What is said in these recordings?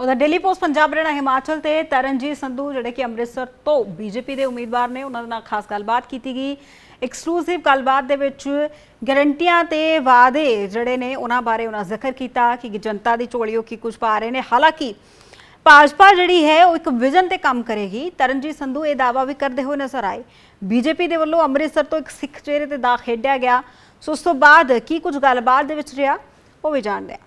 ਉਹਦਾ daily post Punjab ਰਹਿਣਾ ਹਿਮਾਚਲ ਤੇ ਤਰਨਜੀਤ ਸੰਧੂ, ਜਿਹੜੇ ਕਿ ਅੰਮ੍ਰਿਤਸਰ ਤੋਂ ਬੀਜੇਪੀ ਦੇ ਉਮੀਦਵਾਰ ਨੇ, ਉਹਨਾਂ ਦੇ ਨਾਲ ਖਾਸ ਗੱਲਬਾਤ ਕੀਤੀ ਗਈ। ਐਕਸਕਲੂਸਿਵ ਗੱਲਬਾਤ ਦੇ ਵਿੱਚ ਗਰੰਟੀਆਂ ਤੇ ਵਾਅਦੇ ਜਿਹੜੇ ਨੇ, ਉਹਨਾਂ ਬਾਰੇ ਉਹਨਾਂ ਜ਼ਿਕਰ ਕੀਤਾ ਕਿ ਜਨਤਾ ਦੀ ਝੋਲੀਓ ਕੀ ਕੁਝ ਪਾ ਰਹੇ ਨੇ। ਹਾਲਾਂਕਿ ਭਾਜਪਾ ਜਿਹੜੀ ਹੈ, ਉਹ ਇੱਕ ਵਿਜ਼ਨ ਤੇ ਕੰਮ ਕਰੇਗੀ। ਤਰਨਜੀਤ ਸੰਧੂ ਇਹ ਦਾਅਵਾ ਵੀ ਕਰਦੇ ਹੋਏ ਨਜ਼ਰ ਆਏ। ਬੀਜੇਪੀ ਦੇ ਵੱਲੋਂ ਅੰਮ੍ਰਿਤਸਰ ਤੋਂ ਇੱਕ ਸਿੱਖ ਚਿਹਰੇ ਤੇ ਦਾ ਖੇਡਿਆ ਗਿਆ। ਸੋ ਉਸ ਤੋਂ ਬਾਅਦ ਕੀ ਕੁਝ ਗੱਲਬਾਤ ਦੇ ਵਿੱਚ ਰਿਹਾ, ਉਹ ਵੀ ਜਾਣਦੇ ਆ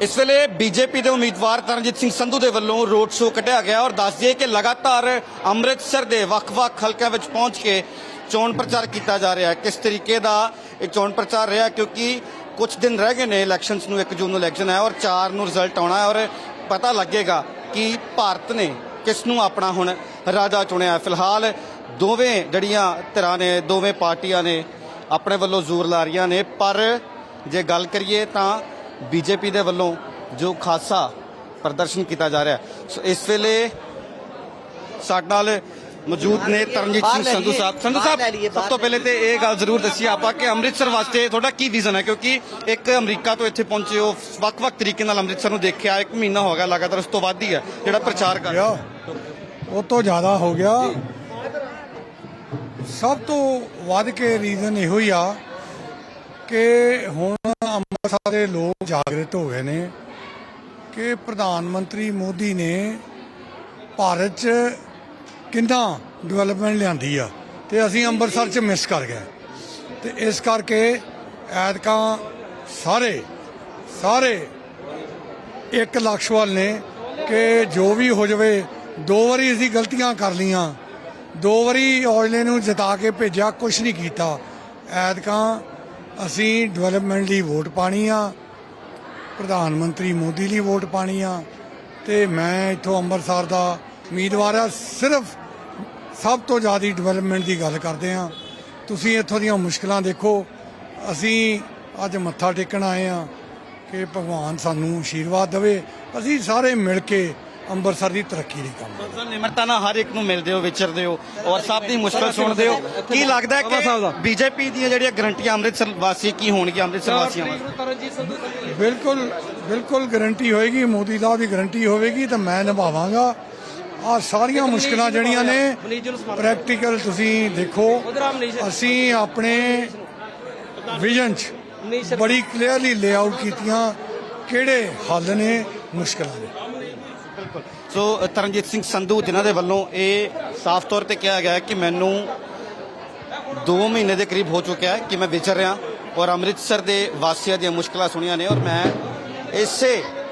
ਇਸ ਵੇਲੇ ਬੀਜੇਪੀ ਦੇ ਉਮੀਦਵਾਰ ਤਰਨਜੀਤ ਸਿੰਘ ਸੰਧੂ ਦੇ ਵੱਲੋਂ ਰੋਡ ਸ਼ੋਅ ਕੱਢਿਆ ਗਿਆ ਔਰ ਦੱਸ ਦਈਏ ਕਿ ਲਗਾਤਾਰ ਅੰਮ੍ਰਿਤਸਰ ਦੇ ਵੱਖ-ਵੱਖ ਹਲਕਿਆਂ ਵਿੱਚ ਪਹੁੰਚ ਕੇ ਚੋਣ ਪ੍ਰਚਾਰ ਕੀਤਾ ਜਾ ਰਿਹਾ ਹੈ। ਕਿਸ ਤਰੀਕੇ ਦਾ ਇਹ ਚੋਣ ਪ੍ਰਚਾਰ ਰਿਹਾ? ਕਿਉਂਕਿ ਕੁਝ ਦਿਨ ਰਹਿ ਗਏ ਨੇ ਇਲੈਕਸ਼ਨਸ ਨੂੰ 1 ਜੂਨ ਨੂੰ ਇਲੈਕਸ਼ਨ ਹੈ ਔਰ 4 ਨੂੰ ਰਿਜ਼ਲਟ ਆਉਣਾ ਹੈ ਔਰ ਪਤਾ ਲੱਗੇਗਾ ਕਿ ਭਾਰਤ ਨੇ ਕਿਸ ਨੂੰ ਆਪਣਾ ਹੁਣ ਰਾਜਾ ਚੁਣਿਆ ਫਿਲਹਾਲ ਦੋਵੇਂ ਜੜੀਆਂ ਧਿਰਾਂ ਨੇ, ਦੋਵੇਂ ਪਾਰਟੀਆਂ ਨੇ ਆਪਣੇ ਵੱਲੋਂ ਜ਼ੋਰ ਲਾ ਰਹੀਆਂ ਨੇ। ਪਰ ਜੇ ਗੱਲ ਕਰੀਏ ਤਾਂ ਬੀਜੇਪੀ ਦੇ ਵੱਲੋਂ ਜੋ ਖਾਸਾ ਪ੍ਰਦਰਸ਼ਨ ਕੀਤਾ ਜਾ ਰਿਹਾ। ਹੈ। ਸੋ ਇਸ ਵੇਲੇ ਸਾਡੇ ਨਾਲ ਮੌਜੂਦ ਨੇ ਤਰਨਜੀਤ ਸਿੰਘ ਸੰਧੂ ਸਾਹਿਬ। ਸੰਧੂ ਸਾਹਿਬ ਸਭ ਤੋਂ ਪਹਿਲੇ ਤੇ ਇਹ ਗੱਲ ਜ਼ਰੂਰ ਦੱਸੀ ਆਪਾਂ ਕਿ ਅੰਮ੍ਰਿਤਸਰ ਵਾਸਤੇ ਤੁਹਾਡਾ ਕੀ ਵਿਜ਼ਨ ਹੈ? ਕਿਉਂਕਿ ਇੱਕ ਅਮਰੀਕਾ ਤੋਂ ਇੱਥੇ ਪਹੁੰਚੇ ਹੋ ਵੱਖ-ਵੱਖ ਤਰੀਕੇ ਨਾਲ ਅੰਮ੍ਰਿਤਸਰ ਨੂੰ ਦੇਖਿਆ ਇੱਕ ਮਹੀਨਾ ਹੋ ਗਿਆ ਲਗਾਤਾਰ ਉਸ ਤੋਂ ਵੱਧ ਹੀ ਹੈ ਜਿਹੜਾ ਪ੍ਰਚਾਰ ਕਰ ਗਿਆ ਉਹ ਤੋਂ ਜ਼ਿਆਦਾ ਹੋ ਗਿਆ। ਸਭ ਤੋਂ ਵੱਧ ਕੇ ਰੀਜ਼ਨ ਇਹੋ ਹੀ ਆ ਕਿ ਹੁਣ ਸਾਰੇ ਲੋਕ ਜਾਗਰਤ ਹੋ ਗਏ ਨੇ ਕਿ ਪ੍ਰਧਾਨ ਮੰਤਰੀ ਮੋਦੀ ਨੇ ਭਾਰਤ 'ਚ ਕਿੰਨਾ ਡਿਵੈਲਪਮੈਂਟ ਲਿਆਂਦੀ ਆ ਤੇ ਅਸੀਂ ਅੰਮ੍ਰਿਤਸਰ 'ਚ ਮਿਸ ਕਰ ਗਏ। ਤੇ ਇਸ ਕਰਕੇ ਐਤਕਾਂ ਸਾਰੇ ਸਾਰੇ ਇੱਕ ਲਕਸ਼ ਵੱਲ ਨੇ ਕਿ ਜੋ ਵੀ ਹੋ ਜਾਵੇ, ਦੋ ਵਾਰੀ ਅਸੀਂ ਗਲਤੀਆਂ ਕਰ ਲੀਆਂ ਦੋ ਵਾਰੀ ਔਜਲੇ ਨੂੰ ਜਿਤਾ ਕੇ ਭੇਜਿਆ ਕੁਝ ਨਹੀਂ ਕੀਤਾ। ਐਤਕਾਂ ਅਸੀਂ ਡਿਵੈਲਪਮੈਂਟ ਲਈ ਵੋਟ ਪਾਣੀ ਆ, ਪ੍ਰਧਾਨ ਮੰਤਰੀ ਮੋਦੀ ਲਈ ਵੋਟ ਪਾਣੀ ਆ, ਤੇ ਮੈਂ ਇੱਥੋਂ ਅੰਮ੍ਰਿਤਸਰ ਦਾ ਉਮੀਦਵਾਰ ਆ, ਸਿਰਫ ਸਭ ਤੋਂ ਜ਼ਿਆਦਾ ਡਿਵੈਲਪਮੈਂਟ ਦੀ ਗੱਲ ਕਰਦੇ ਆ। ਤੁਸੀਂ ਇੱਥੋਂ ਦੀਆਂ ਮੁਸ਼ਕਲਾਂ ਦੇਖੋ, ਅਸੀਂ ਅੱਜ ਮੱਥਾ ਟੇਕਣ ਆਏ ਆ ਕਿ ਭਗਵਾਨ ਸਾਨੂੰ ਆਸ਼ੀਰਵਾਦ ਦੇਵੇ। ਅਸੀਂ ਸਾਰੇ ਮਿਲ ਕੇ ਅੰਮ੍ਰਿਤਸਰ ਦੀ ਤਰੱਕੀ ਲਈ ਕੰਮ। ਸਰ ਨਿਮਰਤਾ ਨਾਲ ਹਰ ਇੱਕ ਨੂੰ ਮਿਲਦੇ ਹੋ ਵਿਚਰਦੇ ਹੋ ਔਰ ਸਭ ਦੀ ਮੁਸ਼ਕਲ ਸੁਣਦੇ ਹੋ। ਕੀ ਲੱਗਦਾ ਹੈ ਕਿ ਬੀਜੇਪੀ ਦੀਆਂ ਜਿਹੜੀਆਂ ਗਰੰਟੀਆਂ ਅੰਮ੍ਰਿਤਸਰ ਵਾਸੀ ਕੀ ਹੋਣਗੀਆਂ ਅੰਮ੍ਰਿਤਸਰ ਵਾਸੀਆਂ ਵਾਸਤੇ? ਬਿਲਕੁਲ ਬਿਲਕੁਲ ਗਾਰੰਟੀ ਹੋਏਗੀ ਮੋਦੀ ਦਾ ਵੀ ਗਾਰੰਟੀ ਹੋਵੇਗੀ ਤਾਂ ਮੈਂ ਨਿਭਾਵਾਂਗਾ। ਆ ਸਾਰੀਆਂ ਮੁਸ਼ਕਲਾਂ ਜਿਹੜੀਆਂ ਨੇ ਪ੍ਰੈਕਟੀਕਲ ਤੁਸੀਂ ਦੇਖੋ ਅਸੀਂ ਆਪਣੇ ਵਿਜ਼ਨ 'ਚ ਬੜੀ ਕਲੀਅਰਲੀ ਲੇਆਊਟ ਕੀਤੀਆਂ ਕਿਹੜੇ ਹੱਲ ਨੇ ਮੁਸ਼ਕਲਾਂ ਦੇ ਸੋ, ਤਰਨਜੀਤ ਸਿੰਘ ਸੰਧੂ, ਜਿਨ੍ਹਾਂ ਦੇ ਵੱਲੋਂ ਇਹ ਸਾਫ਼ ਤੌਰ ਤੇ ਕਿਹਾ ਗਿਆ ਕਿ ਮੈਨੂੰ 2 ਮਹੀਨੇ ਦੇ ਕਰੀਬ ਹੋ ਚੁੱਕਿਆ ਹੈ ਕਿ ਮੈਂ ਵਿਚਰ ਰਿਹਾ ਔਰ ਅੰਮ੍ਰਿਤਸਰ ਦੇ ਵਾਸੀਆਂ ਦੀਆਂ ਮੁਸ਼ਕਲਾਂ ਸੁਣੀਆਂ ਨੇ ਔਰ ਮੈਂ ਇਸੇ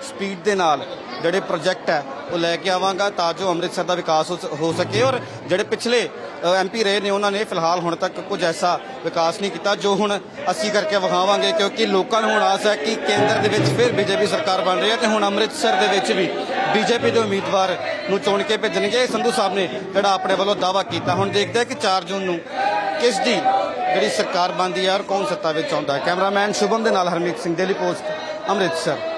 ਸਪੀਡ ਦੇ ਨਾਲ ਜਿਹੜੇ ਪ੍ਰੋਜੈਕਟ ਹੈ ਉਹ ਲੈ ਕੇ ਆਵਾਂਗਾ ਤਾਂ ਜੋ ਅੰਮ੍ਰਿਤਸਰ ਦਾ ਵਿਕਾਸ ਹੋ ਸ- ਹੋ ਸਕੇ। ਔਰ ਜਿਹੜੇ ਪਿਛਲੇ ਐਮਪੀ ਰਹੇ ਨੇ, ਉਹਨਾਂ ਨੇ ਫਿਲਹਾਲ ਹੁਣ ਤੱਕ ਕੁਝ ਐਸਾ ਵਿਕਾਸ ਨਹੀਂ ਕੀਤਾ ਜੋ ਹੁਣ ਅਸੀਂ ਕਰਕੇ ਵਿਖਾਵਾਂਗੇ, ਕਿਉਂਕਿ ਲੋਕਾਂ ਨੂੰ ਹੁਣ ਆਸ ਹੈ ਕਿ ਕੇਂਦਰ ਦੇ ਵਿੱਚ ਫਿਰ ਬੀਜੇਪੀ ਸਰਕਾਰ ਬਣ ਰਹੀ ਹੈ ਤੇ ਹੁਣ ਅੰਮ੍ਰਿਤਸਰ ਦੇ ਵਿੱਚ ਵੀ ਬੀਜੇਪੀ ਦੇ ਉਮੀਦਵਾਰ ਨੂੰ ਚੁਣ ਕੇ ਭੇਜਣਗੇ। ਸੰਧੂ ਸਾਹਿਬ ਨੇ ਜਿਹੜਾ ਆਪਣੇ ਵੱਲੋਂ ਦਾਵਾ ਕੀਤਾ, ਹੁਣ ਦੇਖਦੇ ਹਾਂ ਕਿ 4 ਜੂਨ ਨੂੰ ਕਿਸ ਦੀ ਜਿਹੜੀ ਸਰਕਾਰ ਬਣਦੀ ਹੈ ਔਰ ਕੌਣ ਸੱਤਾ ਵਿੱਚ ਆਉਂਦਾ ਹੈ। ਕੈਮਰਾਮੈਨ ਸ਼ੁਭਮ ਦੇ ਨਾਲ ਹਰਮੀਤ ਸਿੰਘ ਡੇਲੀ ਪੋਸਟ ਅੰਮ੍ਰਿਤਸਰ।